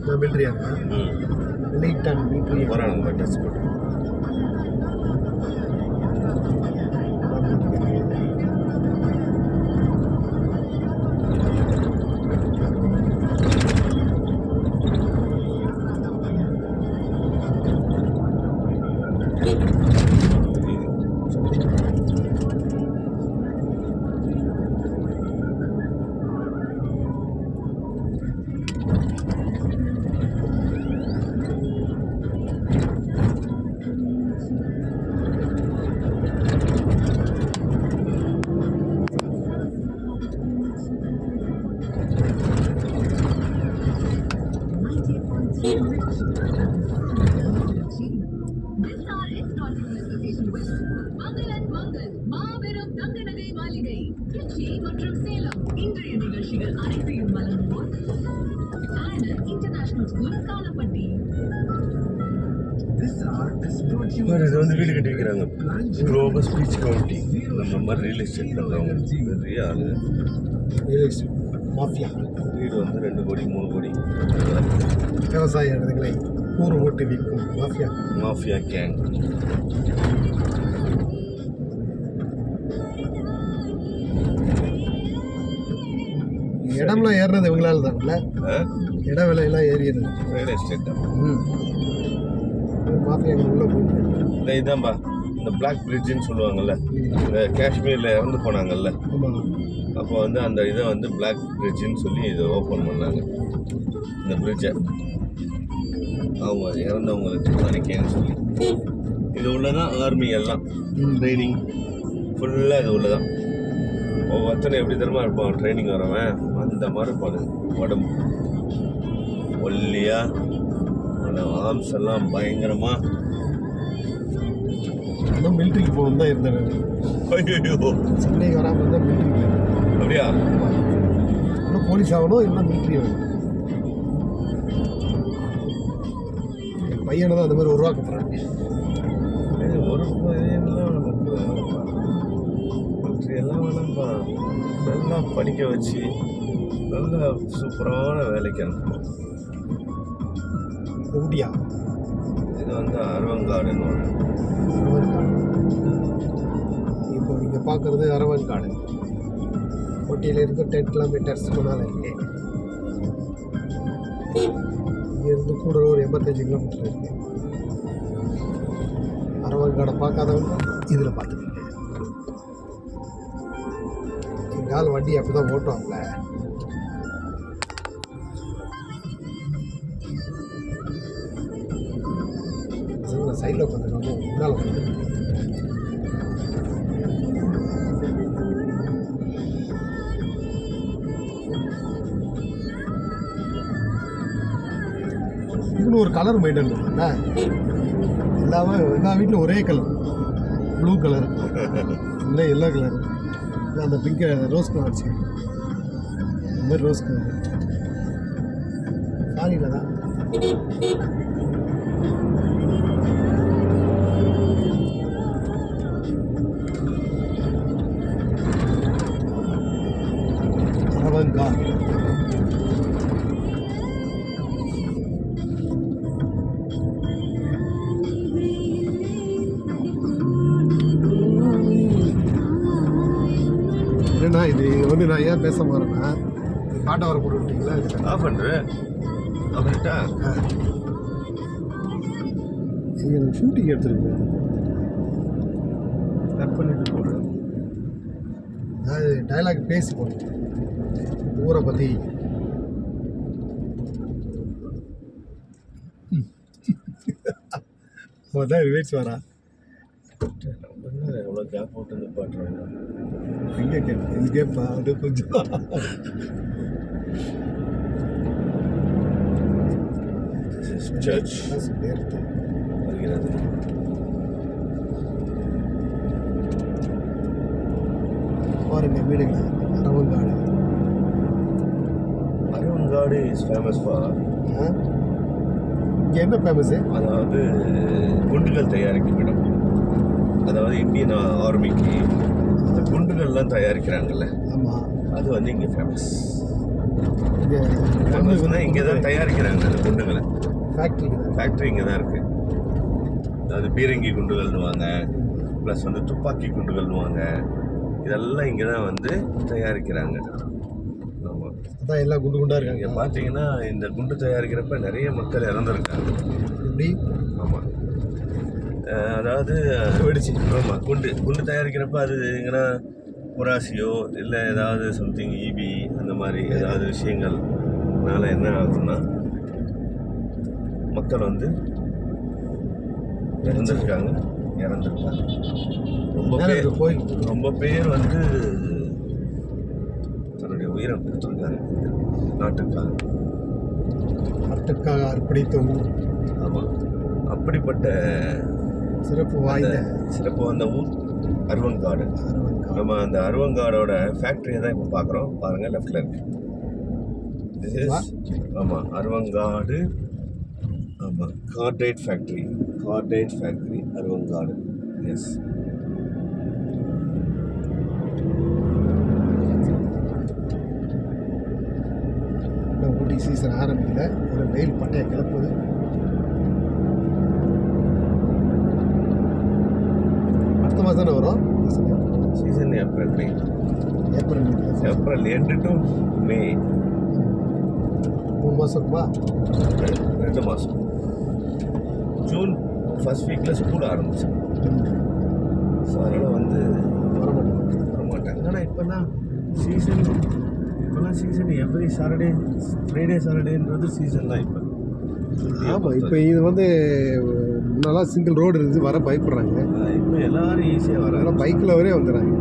நான் மிலிட்ரியா ம். எலைட் அண்ட் மிலிட்ரி போகிறானுங்க டெஸ்ட் போட்டு. மாபெரும் தங்க நகை மாளிகை திருச்சி மற்றும் சேலம். இன்றைய நிகழ்ச்சிகள் அனைத்தையும் வழங்குவோர் ஆனந்த் இன்டர்நேஷனல் ஸ்கூல் காலப்பட்டி. இது வந்து வீடு கட்டி வைக்கிறாங்க. குளோபல் ஸ்பீச் கவுண்டி நம்ம மாதிரி ரியல் எஸ்டேட் பண்ணுறவங்க நிறைய ஆளு மாஃபியா வீடு வந்து ரெண்டு கோடி மூணு கோடி. விவசாய இடங்களை கூறு போட்டு விற்கும் மாஃபியா மாஃபியா கேங் இடம்லாம் ஏறினது இவங்களால தான்ல இட விலையெல்லாம் ஏறியது ரியல் எஸ்டேட் ம். மாஃபியாக்கள் உள்ள போகுது இந்த இதான்பா இந்த பிளாக் பிரிட்ஜுன்னு சொல்லுவாங்கல்ல. இந்த காஷ்மீரில் இறந்து போனாங்கல்ல. அப்போ வந்து அந்த இதை வந்து பிளாக் பிரிட்ஜுன்னு சொல்லி இதை ஓப்பன் பண்ணாங்க. இந்த பிரிட்ஜை அவங்க இறந்தவங்களுக்கு நினைக்கேன்னு சொல்லி. இது உள்ளதான் ஆர்மி எல்லாம். ட்ரைனிங் ஃபுல்லாக இது உள்ளதான். ஒவ்வொருத்தனை எப்படி தெரியுமா இருப்பான்? ட்ரைனிங் வரவன். அந்த மாதிரி இருப்பானு. உடம்பு. ஒல்லியா. ஆர்ம்ஸ் எல்லாம் பயங்கரமா. ஆனால் மிலிட்ரிக்கு போகணும் தான் இருந்தேன் ஐயோ சென்னைக்கு வராமல் இருந்தால் மிலிட்ரிக்கு அப்படியா? இன்னும் போலீஸ் ஆகணும் இல்லை மிலிட்ரி ஆகணும் என் பையனை தான் அந்த மாதிரி உருவாக்க போகிறாங்க இது ஒரு எல்லாம் படிக்க வச்சு நல்ல சூப்பரான வேலைக்கு அனுப்பணும் ஊட்டியா இது வந்து அரவங்காடுன்னு ஒரு அரவன்காடு இப்போ நீங்கள் பார்க்குறது அரவன்காடு ஊட்டியிலிருந்து டென் கிலோமீட்டர்ஸ் முன்னால் இருக்கு. இங்கேருந்து கூட ஒரு எண்பத்தஞ்சு கிலோமீட்டர் இருக்கு. அரவன்காடை பார்க்காதவங்க இதில் பார்த்துக்கங்க. ஆள் வண்டி அப்படி தான் ஓட்டுவாங்கள சைடில் உட்காந்துருக்காங்க. முன்னால் உட்காந்து இதுன்னு ஒரு கலர் மெயின்டைன் எல்லாமே எல்லா வீட்டிலும் ஒரே கலர் ப்ளூ கலர் இல்லை எல்லோ கலர் அந்த பிங்க் ரோஸ் கலர் வச்சு இந்த மாதிரி ரோஸ் கலர் சாரியில் தான் அரவங்கா என்னண்ணா இது? வந்து நான் ஏன் பேச போகிறேன்னா பாட்டை வர போட்டு விட்டீங்களா? ஆஃப் பண்ணுறேன் அப்படின்ட்டா நீங்கள் எனக்கு ஷூட்டிங் எடுத்துருக்கு. கட் பண்ணிட்டு போடுறேன் அதாவது டைலாக் பேசி போகிறேன் ஊரை பற்றி அவன் தான் ரிவேட்ஸ் வரா எவ்வளோ கேப் போட்டு நிப்பாட்டுறாங்க எங்கே கேட்பா இங்கே அது கொஞ்சம் சர்ச் வருகிறது பாருங்க வீடுங்க Aravankadu Aravankadu is famous for இங்கே என்ன ஃபேமஸு அதாவது குண்டுகள் தயாரிக்கும் இடம் அதாவது இந்தியன் ஆர்மிக்கு இந்த குண்டுகள்லாம் தயாரிக்கிறாங்கல்ல அது வந்து இங்கே ஃபேமஸ் இங்கே ஃபேமஸ்னால் இங்கே தான் தயாரிக்கிறாங்க அந்த குண்டுகளை. ஃபேக்ட்ரி ஃபேக்ட்ரி இங்கே தான் இருக்குது அதாவது பீரங்கி குண்டுகள்னுவாங்க ப்ளஸ் வந்து துப்பாக்கி குண்டுகள்னுவாங்க. இதெல்லாம் இங்கே தான் வந்து தயாரிக்கிறாங்க. ஆமாம் அதான் எல்லாம் குண்டு குண்டாக இருக்காங்க. இங்கே பார்த்தீங்கன்னா இந்த குண்டு தயாரிக்கிறப்ப நிறைய மக்கள் இறந்துருக்காங்க. ஆமாம் அதாவது வெடிச்சு. ஆமாம் குண்டு குண்டு தயாரிக்கிறப்ப அது எங்கன்னா புராசியோ இல்லை ஏதாவது சம்திங் ஈபி அந்த மாதிரி ஏதாவது விஷயங்கள்னால என்ன ஆகுதுன்னா மக்கள் வந்து இறந்துருக்காங்க. இறந்துருக்காங்க. ரொம்ப பேர் கோயில் ரொம்ப பேர் வந்து தன்னுடைய உயிரை கொடுத்துருக்காங்க நாட்டுக்காக. நாட்டுக்காக அர்ப்பணித்த ஊர் ஆமாம் அப்படிப்பட்ட சிறப்பு வாய்ந்த சிறப்பு வந்த ஊர் அருவங்காடு. நம்ம அந்த அருவங்காடோட ஃபேக்ட்ரியை தான் இப்போ பார்க்குறோம் பாருங்கள் லெஃப்டில் இருக்கு. ஆமாம் அருவங்காடு. ஆமாம் cordite factory cordite factory Aruvankadu. Yes Ooty season ஆரம்பிக்கல. ஒரு வெயில் பட்டையை கிளப்புது அடுத்த மாதம் தானே வரும் season April May April April end to May மூணு மாதம் இருக்குமா? ரெண்டு மாதம் ஜூன் ஃபர்ஸ்ட் வீக்கில் ஸ்கூல் ஆரம்பிச்சு. ஸோ அதனால் வந்து வர மாட்டேன் வர மாட்டாங்க ஆனால் இப்போல்லாம் சீசன் இப்போல்லாம் சீசன் எவ்ரி சாட்டர்டே ஃப்ரைடே சாட்டர்டேன்றது சீசன் தான் இப்போ ஆமாம் இப்போ இது வந்து முன்னெல்லாம் சிங்கிள் ரோடு இருந்துச்சு வர பயப்படுறாங்க. இப்போ எல்லாரும் ஈஸியாக வர பைக்கில் வரே வந்துடுறாங்க